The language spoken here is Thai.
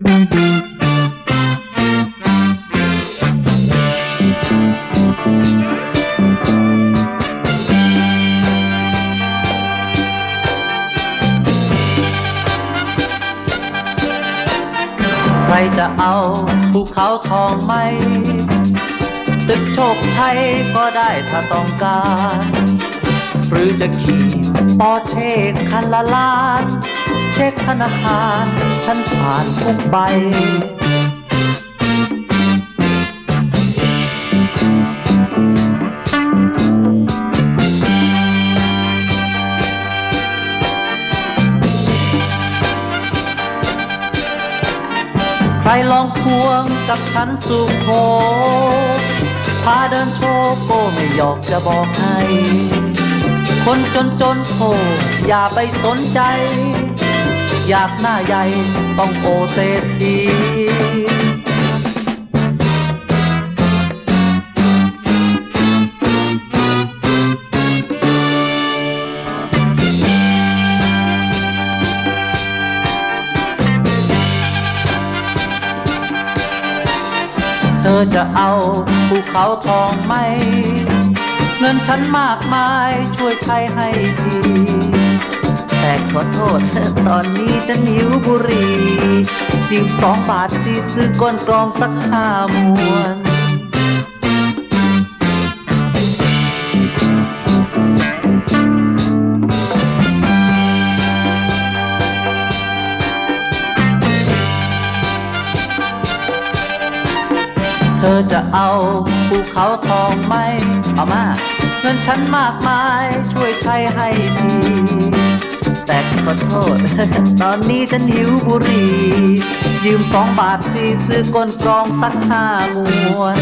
ใครจะเอาภูเขาทองไหม ตึกโชคชัยก็ได้ถ้าต้องการ หรือจะขี่ ปอเช่คันละล้าน เช็คธนาคาร ฉันผ่านทุกใบ ใครลองควงกับฉันสู่โคพาเดินโชว์โกไม่หยอกจะบอกให้ คนจนจนโทอย่าไปสนใจ อยากหน้าใหญ่ต้องโอเศรษฐีเธอจะเอาภูเขาทองไหม งินฉันมากมายช่วยใช้ให้ทีแต่ขอโทษตอนนี้ฉันหิวบุหรี่ยืมสองบาทสิซื้อก้นกรองสักห้ามวน เธอจะเอาภูเขาทองไหมเอามาเงินฉันมากมายช่วยใช้ให้ทีแต่ขอโทษ ตอนนี้ฉันหิวบุหรี่ยืมสองบาทสิซื้อก้นกรองสักห้ามวน